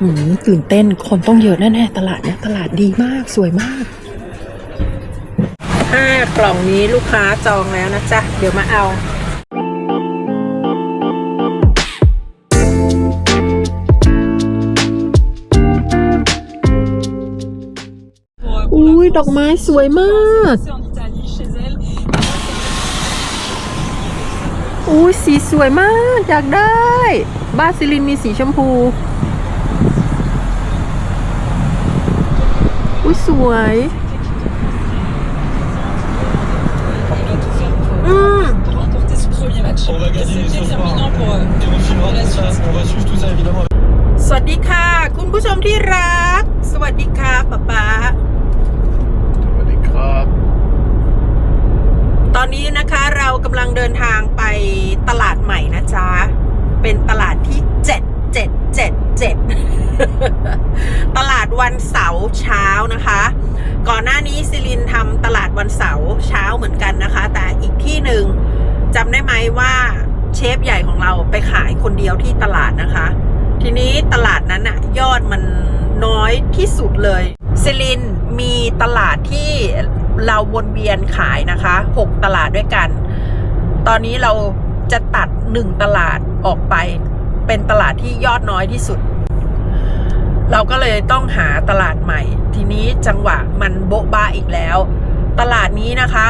หืมตื่นเต้นคนต้องเยอะแน่ๆตลาดเนี้ยตลาดดีมากสวยมากห้ากล่องนี้ลูกค้าจองแล้วนะจ๊ะ เดี๋ยวมาเอาอุ้ยดอกไม้สวยมากอุ้ยสีสวยมาก อยากได้ บาซิลินมีสีชมพู tout ça évidemment. สวัสดีค่ะ คุณผู้ชมที่รัก สวัสดีค่ะป๊าป๊าสวัสดีครับ ตอนนี้นะคะเรากำลังเดินทางไปตลาดใหม่นะจ๊ะ เป็นตลาดที่7 7 7 7 ตลาดวันเสาร์เช้านะคะ ก่อนหน้านี้ซิลินทำตลาดวันเสาร์เช้าเหมือนกันนะคะ แต่อีกที่หนึ่งจำได้ไหมว่าเชฟใหญ่ของเราไปขายคนเดียวที่ตลาดนะคะ ทีนี้ตลาดนั้นอะยอดมันน้อยที่สุดเลยซิลินมีตลาดที่เราวนเวียนขายนะคะ 6 ตลาดด้วยกัน ตอนนี้เราจะตัด 1 ตลาดออกไป เป็นตลาดที่ยอดน้อยที่สุด เราก็เลยต้องหาตลาดใหม่ ทีนี้จังหวะมันโบ๊ะบ้าอีกแล้ว ตลาดนี้นะคะ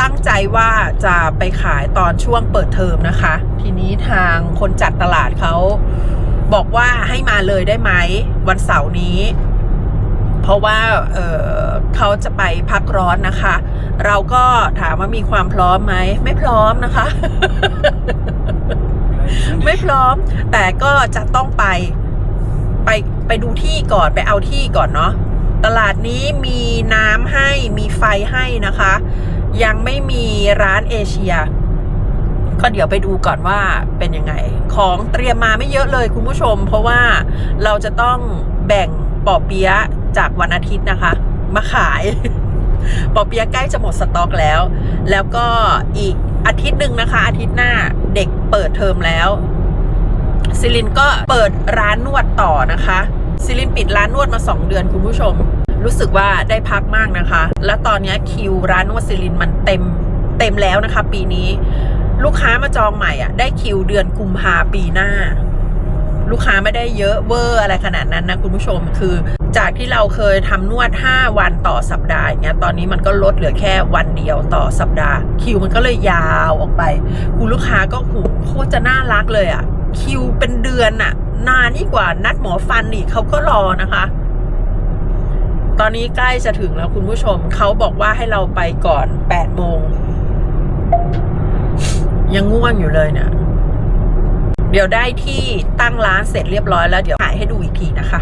ตั้งใจว่าจะไปขายตอนช่วงเปิดเทอมนะคะ ทีนี้ทางคนจัดตลาดเขาบอกว่าให้มาเลยได้ไหมวันเสาร์นี้ เพราะว่าเเขาจะไปพักร้อนนะคะ เราก็ถามว่ามีความพร้อมไหมไม่พร้อมนะคะ ไม่พร้อม แต่ก็จะต้องไปไป ไปดูที่ก่อนไปเอาที่ก่อนเนาะตลาดนี้มีน้ำให้มีไฟให้นะคะ ยังไม่มีร้านเอเชีย ก็เดี๋ยวไปดูก่อนว่าเป็นยังไง ของเตรียมมาไม่เยอะเลยคุณผู้ชม เพราะว่าเราจะต้องแบ่งปอเปี๊ยะจากวันอาทิตย์นะคะ มาขายปอเปี๊ยะใกล้จะหมดสต็อกแล้ว แล้วก็อีกอาทิตย์หนึ่งนะคะ อาทิตย์หน้าเด็กเปิดเทอมแล้วซิลินก็เปิดร้านนวดต่อนะคะ ซิลินปิดร้านนวดมาสองเดือนคุณผู้ชม รู้สึกว่าได้พักมากนะคะ และตอนนี้คิวร้านนวดซิลินมันเต็มเต็มแล้วนะคะ ปีนี้ ลูกค้ามาจองใหม่อะ ได้คิวเดือนกุมภาปีหน้า ลูกค้าไม่ได้เยอะเวอร์อะไรขนาดนั้นนะคุณผู้ชมคือ จากที่เราเคยทำนวด 5 วันต่อสัปดาห์อย่างเงี้ยตอนนี้มันก็ลดเหลือแค่วันเดียวต่อสัปดาห์ คิวมันก็เลยยาวออกไป คุณลูกค้าก็หูโคตรจะน่ารักเลยอะ่ะ คิวเป็นเดือนอะ่ะ นานยิ่งกว่านัดหมอฟันอีกเขาก็รอนะคะ ตอนนี้ใกล้จะถึงแล้วคุณผู้ชมเขาบอกว่าให้เราไปก่อนแปดโมง ยังง่วงอยู่เลยเนี่ยเดี๋ยวได้ที่ตั้งร้านเสร็จเรียบร้อยแล้วเดี๋ยวถ่ายให้ดูอีกทีนะคะ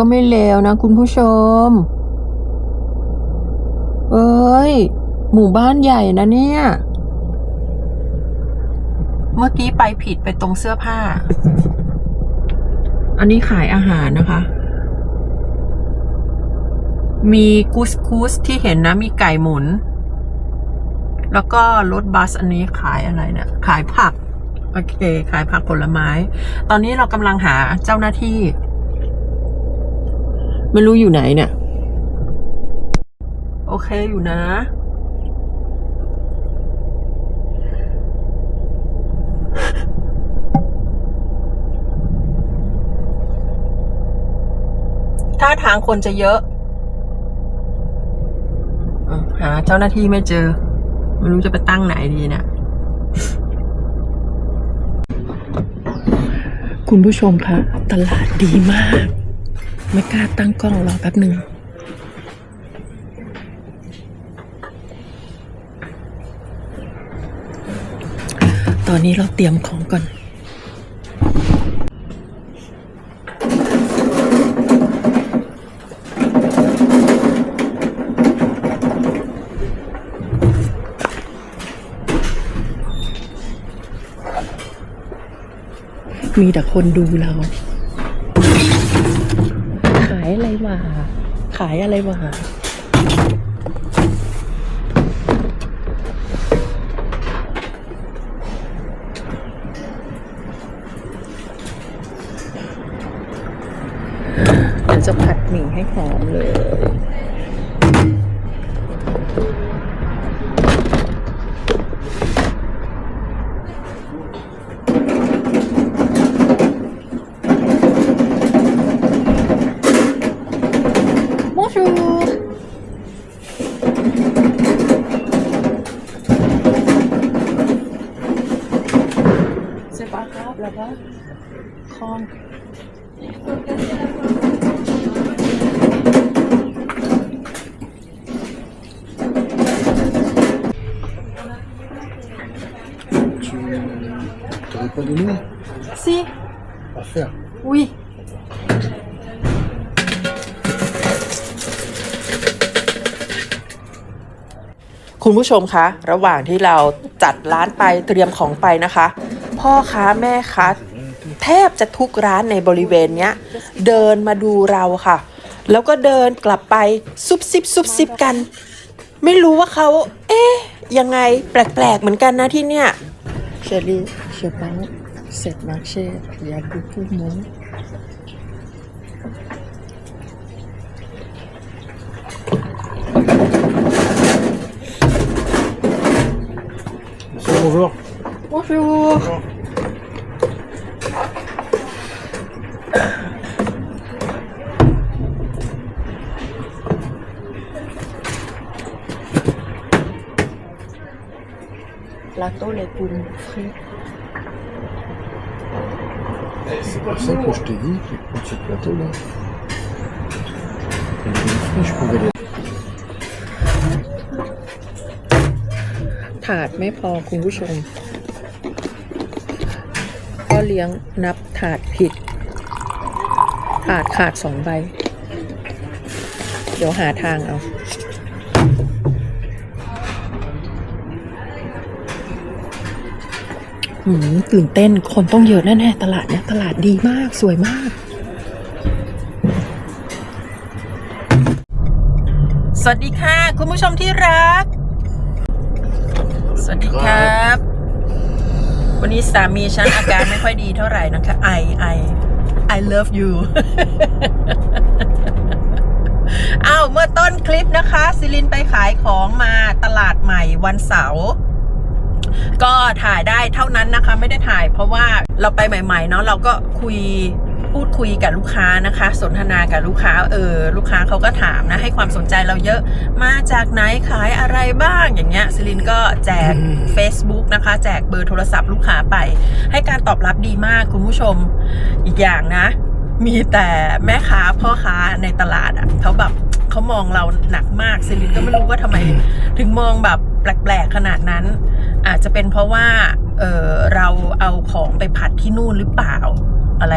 ก็ไม่เลวนะคุณผู้ชม เอ้ย หมู่บ้านใหญ่นะเนี่ย เมื่อกี้ไปผิดไปตรงเสื้อผ้า อันนี้ขายอาหารนะคะ มีกุสกุสที่เห็นนะ มีไก่หมุน แล้วก็รถบัสอันนี้ขายอะไรเนี่ย ขายผัก โอเค ขายผักผลไม้ ตอนนี้เรากำลังหาเจ้าหน้าที่ ไม่รู้อยู่ไหนเนี่ย โอเคอยู่นะ ถ้าทางคนจะเยอะอมหาเจ้าหน้าที่ไม่เจอ ไม่รู้จะไปตั้งไหนดีเนี่ยคุณผู้ชมคะตลาดดีมาก ไม่กล้าตั้งกล้องรอแป๊บหนึ่งตอนนี้เราเตรียมของก่อนมีแต่คนดูเรา มา ขายอะไรมา คร pas donné Si. À faire Oui. คุณผู้ชมคะ ระหว่างที่เราจัดร้านไปเตรียมของไปนะคะ พ่อค้าแม่ค้า ทบจะทุกร้านในบริเวณเนี้ย เดินมาดูเราค่ะ แล้วก็เดินกลับไปซุบซิบซุบซิบกัน ไม่รู้ว่าเขาเอ๊ะยังไงแปลกๆเหมือนกันนะที่เนี่ย Chérie, je pense cette marché, il y a beaucoup de monde. Bonjour. Bonjour. Plateau, les poules frites. C'est pour ça que je t'ai dit que prendre ce plateau là. Et puis, après, je pouvais les ถาดไม่พอคุณผู้ชมพ่อเลี้ยงนับถาดผิด ถาดขาดสองใบ เดี๋ยวหาทางเอา หืมตื่นเต้นคนต้องเยอะแน่ๆตลาดเนี้ยตลาดดีมากสวยมาก สวัสดีค่ะ คุณผู้ชมที่รัก สวัสดีครับ วันนี้สามีฉันอาการไม่ค่อยดีเท่าไหร่นะคะไอไอ I love you อ้าวเมื่อต้นคลิปนะคะ ซิลินไปขายของมาตลาดใหม่วันเสาร์ ก็ถ่ายได้เท่านั้นนะคะ ไม่ได้ถ่าย เพราะว่าเราไปใหม่ๆเนาะเราก็คุยพูดคุยกับลูกค้านะคะ สนทนากับลูกค้าเออลูกค้าเขาก็ถามนะ ให้ความสนใจเราเยอะมาจากไหนขายอะไรบ้างอย่างเงี้ยซิลินก็แจก Facebook นะคะ แจกเบอร์โทรศัพท์ลูกค้าไป ให้การตอบรับดีมากคุณผู้ชมอีกอย่างนะ มีแต่แม่ค้าพ่อค้าในตลาดอะ่ะเขาแบบเขามองเราหนักมากซิลินก็ไม่รู้ว่าทำไม ถึงมองแบบแปลกๆขนาดนั้น อาจจะเป็นเพราะว่าเออเราเอาของไปผัดที่นู่นหรือเปล่าอะไร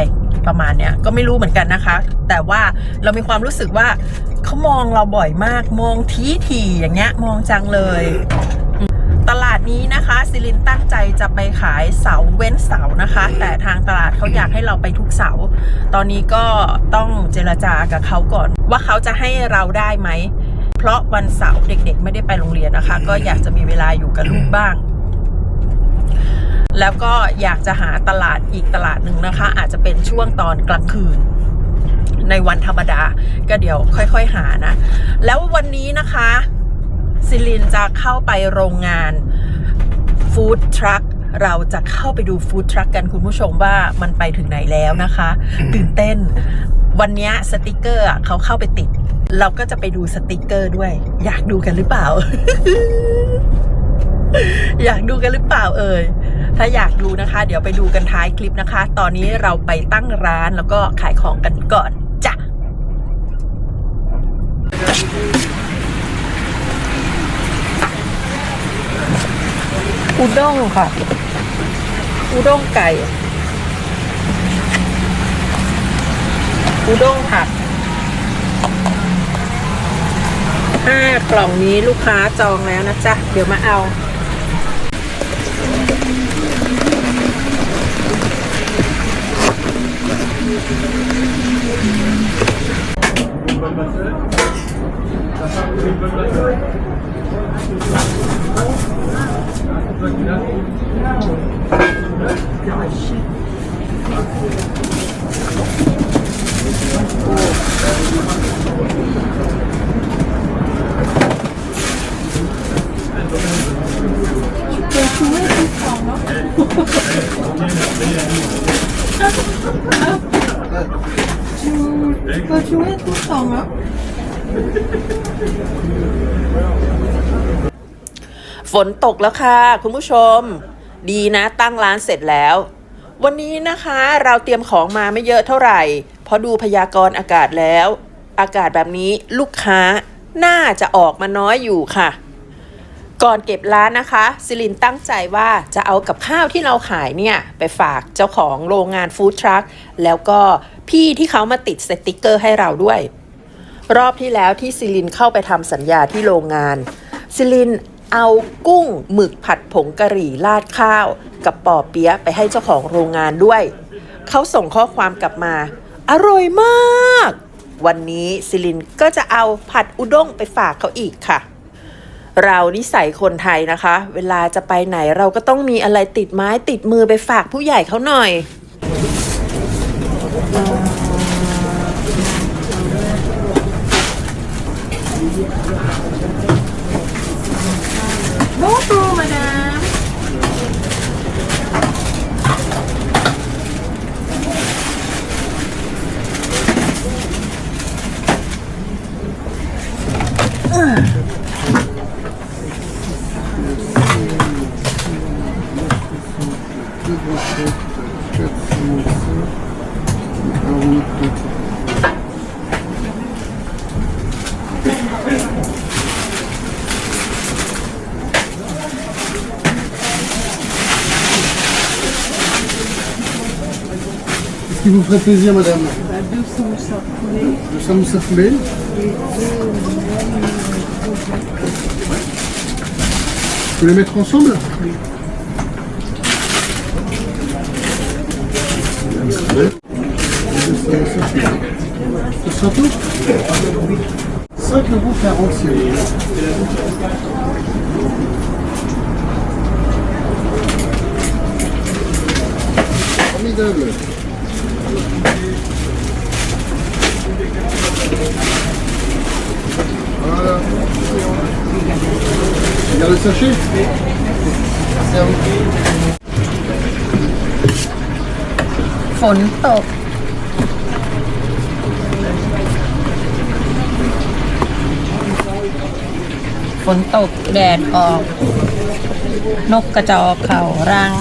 ประมาณเนี้ยก็ไม่รู้เหมือนกันนะคะ แต่ว่าเรามีความรู้สึกว่าเขามองเราบ่อยมาก มองทีทีอย่างเงี้ยมองจังเลย ตลาดนี้นะคะซิลินตั้งใจจะไปขายเสาเว้นเสานะคะ แต่ทางตลาดเขาอยากให้เราไปทุกเสา ตอนนี้ก็ต้องเจรจากับเขาก่อน ว่าเขาจะให้เราได้ไหม เพราะวันเสาร์เด็กๆ ไม่ได้ไปโรงเรียนนะคะ ก็อยากจะมีเวลาอยู่กับลูกบ้าง แล้วก็อยากจะหาตลาดอีกตลาดหนึ่งนะคะ อาจจะเป็นช่วงตอนกลางคืน ในวันธรรมดา ก็เดี๋ยวค่อย ๆ หานะ แล้ววันนี้นะคะซิลินจะเข้าไปโรงงานฟู้ดทรัคเราจะเข้าไปดูฟู้ดทรัคกันคุณผู้ชมว่ามันไปถึงไหนแล้วนะคะ ตื่นเต้น วันนี้สติกเกอร์เขาเข้าไปติด เราก็จะไปดูสติกเกอร์ด้วย อยากดูกันหรือเปล่า อยากดูกันหรือเปล่าเอ่ย ถ้าอยากดูนะคะ เดี๋ยวไปดูกันท้ายคลิปนะคะ ตอนนี้เราไปตั้งร้านแล้วก็ขายของกันก่อนจ้ะอุด้งค่ะ อุด้งไก่ อุด้งผักห้ากล่องนี้ลูกค้าจองแล้วนะจ๊ะ เดี๋ยวมาเอา Oh, shit. ฝนตกแล้วค่ะ คุณผู้ชม ดีนะตั้งร้านเสร็จแล้ว วันนี้นะคะเราเตรียมของมาไม่เยอะเท่าไหร่ เพราะดูพยากรณ์อากาศแล้ว อากาศแบบนี้ลูกค้าน่าจะออกมาน้อยอยู่ค่ะ ก่อนเก็บร้านนะคะซิลินตั้งใจว่าจะเอากับข้าวที่เราขายเนี่ย ไปฝากเจ้าของโรงงานฟู้ดทรัคแล้วก็พี่ที่เขามาติดสติกเกอร์ให้เราด้วย รอบที่แล้วที่ซิลินเข้าไปทำสัญญาที่โรงงานซิลินเอากุ้งหมึกผัดผงกะหรี่ราดข้าว กับปอเปี๊ยะไปให้เจ้าของโรงงานด้วย เขาส่งข้อความกลับมา อร่อยมาก วันนี้ซิลินก็จะเอาผัดอุด้งไปฝากเขาอีกค่ะ เรานิสัยคนไทยนะคะ เวลาจะไปไหนเราก็ต้องมีอะไรติดไม้ติดมือไปฝากผู้ใหญ่เขาหน่อย Bonjour madame Qu'est-ce qui vous plaisir, madame Deux samoussas poulet. Deux samoussas poulet Vous pouvez les mettre ensemble Oui. Ce sera tout 5 euros 40 si vous voulez. Formidable. Voilà. Regarde le sachet. Merci à vous. ฝนตก ฝนตกแดดออก นกกระจอกเข่ารัง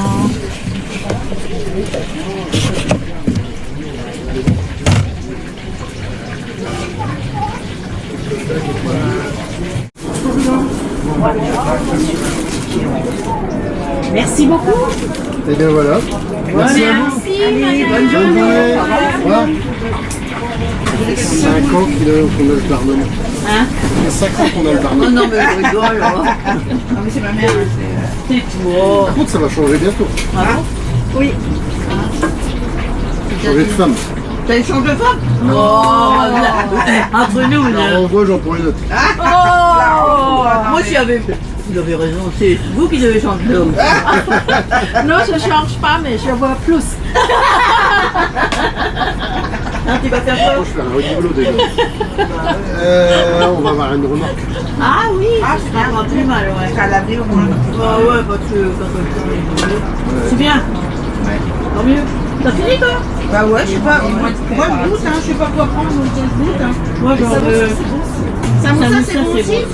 Merci beaucoup. Et bien voilà. Merci, à vous. bonne journée. Au revoir. Ça fait 5 ans qu'on a, le pardonnement. Hein Ça fait 5 ans qu'on a le pardonnement. Non, mais je rigole. hein. Non, mais c'est ma mère. C'est toi. Par contre, ça va changer bientôt. Ah Oui. Changer de femme. T'as une chambre de femme? Oh, entre nous, là. Alors, en gros, j'en prends une autre. Oh Moi, j'y avais. Vous avez raison, c'est vous qui devez changer d'homme. non je change pas mais je vois plus Hein, tu vas faire quoi Moi, je fais un rigolo déjà. Euh, on va avoir une remarque. Ah oui Ah, c'est bien, plus mal, ouais. T'as lavé au moins Ah ouais, parce que quand on est C'est bien Tant mieux. T'as fini, toi Bah ouais, je sais pas, moi, je doute, hein, je sais pas quoi prendre, donc je doute. Hein. Moi, j'en veux. Ça, Ça, ça, c'est bon aussi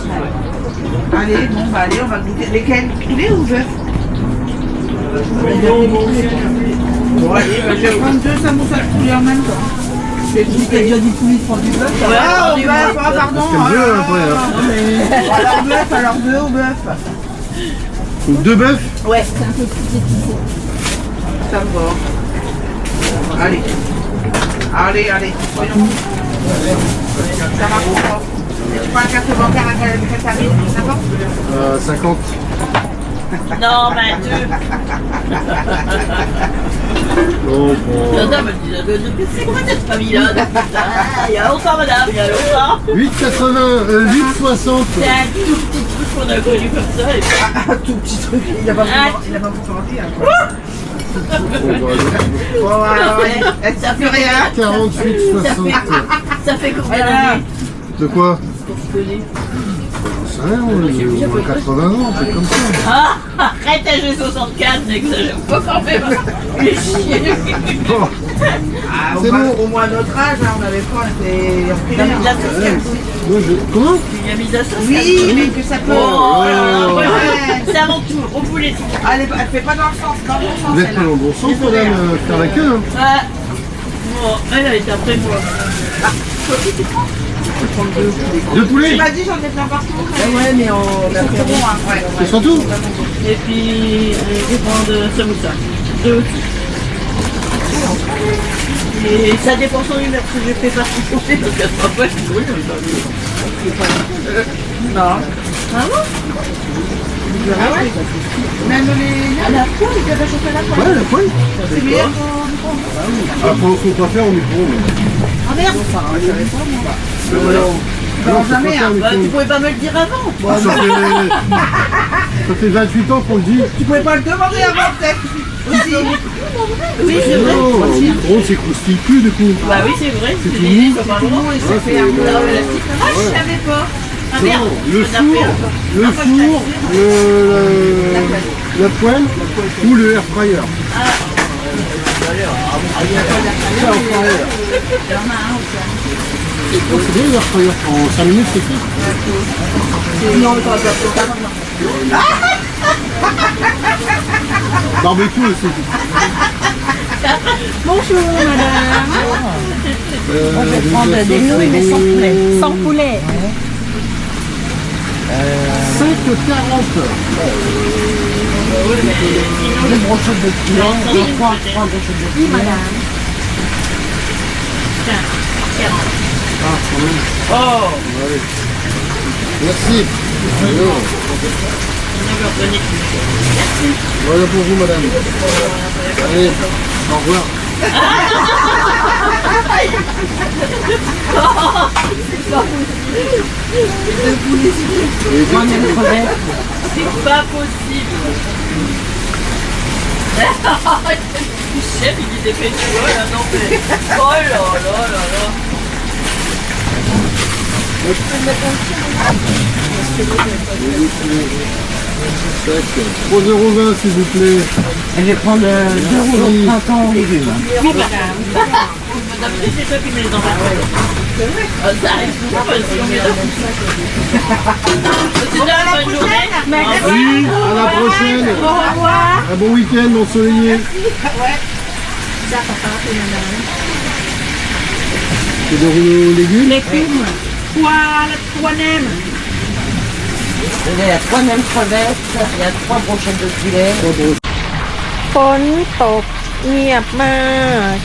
Allez, bon, bah allez, on va goûter. Lesquels? Poulet ou bœuf Bon, allez, bah, je vais prendre deux samoussas de poulet en même temps. T'as déjà dit poulet, prends du bœuf Ouais, ah, au bœuf, ah, pardon. Que mieux, ah, après, hein. Alors bœuf, alors deux au bœuf. Donc, deux bœufs? Ouais, c'est un peu plus épicé. Ça me va. Allez. Allez, allez, soyons. Ça va pour toi. Et tu prends un carte bancaire à d'accord euh, 50. Non, mais deux. Oh, bon. Madame, elle dit, c'est quoi cette famille-là Il y a longtemps, madame, il y a longtemps. 8,80, euh, 8,60. C'est un tout petit truc qu'on a connu comme ça. Et puis, Un tout petit truc, il a pas Ah. beaucoup, il a pas beaucoup rempli. Hein. Bon, bah, Bon, alors, allez, elle ça tient fait plus rien. 48, 60. ça fait combien Voilà. d'années? De quoi? Se connaît Ça rien, on moins 80 ans, c'est comme ça. Ah Arrête, j'ai 64, n'exagère pas quand même. Les chiens. Bon, Ah, au, C'est moins, bon. au moins notre âge, hein, on avait pas, on était en Il a mis de la sauce ouais. Moi, je... Comment Il a mis de la sauce Oui, mais que ça peut. Oh, là là, Oh. ouais, ouais. C'est avant tout, au poulet. Elle, est- elle fait pas dans le sens, dans le bon sens. Vous êtes elle. pas dans le bon sens, madame, euh, faire la queue, hein Ouais. Bon, elle, elle est après moi. Deux poulets Vas-y, j'en ai plein partout. Ouais, mais C'est bon, hein, ouais. C'est surtout Et puis, je vais prendre samoussa. Deux aussi. Et ça dépend sur une heure que je fais participer, donc à trois fois, je. Non. Ah bon Ah ouais Même les... À la poêle, il doit chauffer la poêle. Ouais, la poêle. C'est meilleur Ah, pour son pas faire au micro. Ah merde Non, jamais, hein. Bah, tu pouvais pas me le dire avant. Ah, ça, fait... ça fait 28 ans qu'on le dit. Tu pouvais pas le demander avant, peut-être Oui, c'est vrai. Micro, c'est croustille plus du coup. Bah oui, c'est vrai. C'est tout mou. c'est fait un peu élastique. Ah, je savais pas Ah merde Non, le On a four, le four, la poêle ou le air fryer. Oh, c'est l'air fryer. En 5 minutes, c'est. Non, pas. Barbecue aussi. Bonjour madame. Euh, On va prendre des nouilles mais sans poulet. Sans poulet. 5,40. Des brochettes de poulet. Trois, trois brochettes de poulet. Oui madame. Ah. Oh. Merci. Alors, Voilà pour vous, madame. Allez, au revoir. Est. C'est pas possible. Chef, il de joie, là, non mais... Oh là là là là. Tac. 3,20 s'il vous plaît. Je vais prendre deux rouleaux de printemps aux légumes. Oui madame. Madame, c'est toi qui mets les dans la Ça arrive souvent parce qu'on met dans C'est la bonne journée. Oui, à la prochaine. Au revoir Un bon week-end ensoleillé. C'est des rouleaux légumes Légumes. Poil, trois nems. Il y a trois mêmes crevettes, il y a trois brochettes de poulet. Trois broches. ฝนตกเงียบมาก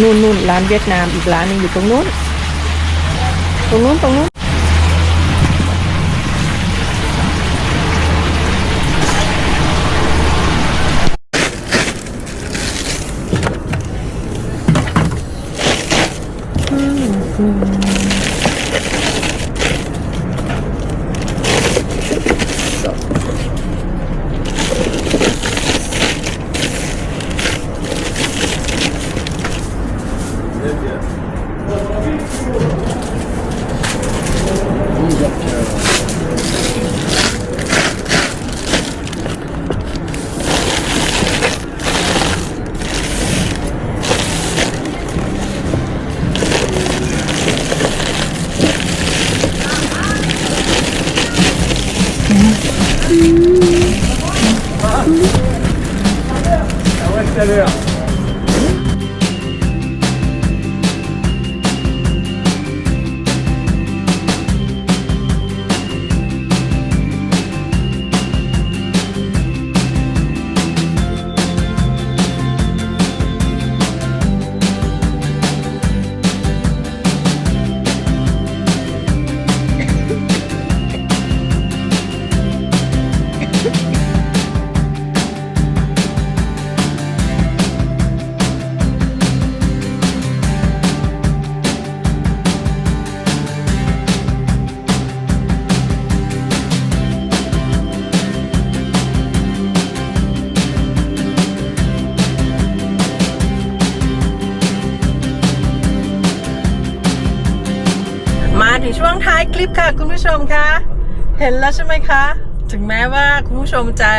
นู่นนู่นร้านเวียดนามอีกร้านหนึงอยู่ตรงนู้น ตรงนู้นตรงนู้น Mm-hmm. ค่ะคุณผู้ชมคะ เห็นแล้วใช่ไหมคะ ถึงแม้ว่าคุณผู้ชมจะ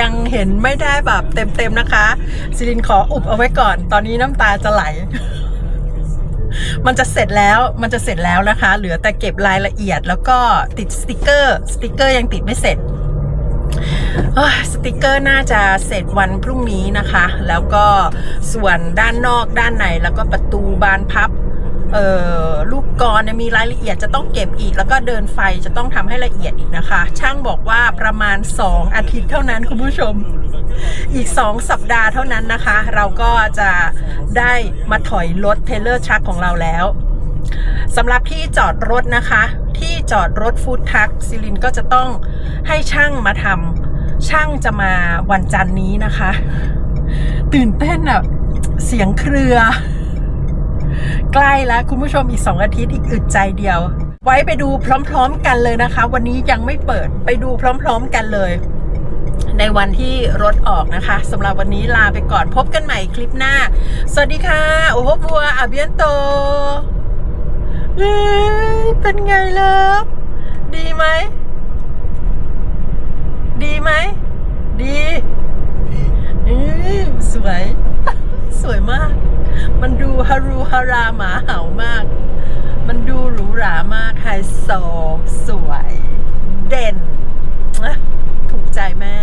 ยังเห็นไม่ได้แบบเต็มๆนะคะซิลินขออุบเอาไว้ก่อน ตอนนี้น้ำตาจะไหล มันจะเสร็จแล้วมันจะเสร็จแล้วนะคะ เหลือแต่เก็บรายละเอียดแล้วก็ติดสติกเกอร์สติกเกอร์ยังติดไม่เสร็จสติกเกอร์น่าจะเสร็จวันพรุ่งนี้นะคะ แล้วก็ส่วนด้านนอกด้านในแล้วก็ประตูบานพับ ลูกกรอนมีรายละเอียดจะต้องเก็บอีก แล้วก็เดินไฟจะต้องทำให้ละเอียดอีกนะคะ ช่างบอกว่าประมาณ 2 อาทิตย์เท่านั้นคุณผู้ชม อีก 2 สัปดาห์เท่านั้นนะคะ เราก็จะได้มาถอยรถเทเลอร์ชักของเราแล้วสำหรับที่จอดรถนะคะ ที่จอดรถฟู้ดทักซิลินก็จะต้องให้ช่างมาทำช่างจะมาวันจันนี้นะคะ ตื่นเต้นอะเสียงเครือ ใกล้แล้วคุณผู้ชมอีก 2 อาทิตย์อีกอึดใจเดียว ไว้ไปดูพร้อมๆกันเลยนะคะ วันนี้ยังไม่เปิดไปดูพร้อมๆกันเลย ในวันที่รถออกนะคะสำหรับวันนี้ลาไปก่อนพบกันใหม่คลิปหน้า สวัสดีค่ะโอ้โหบัวอาเบียนโตเอ้เป็นไงล่ะดีไหม ดีไหม ดีอืมสวย สวยมาก มันดูฮารูฮาราหมาเห่ามาก มันดูหรูหรามากไฮโซสวย เด่น ถูกใจแม่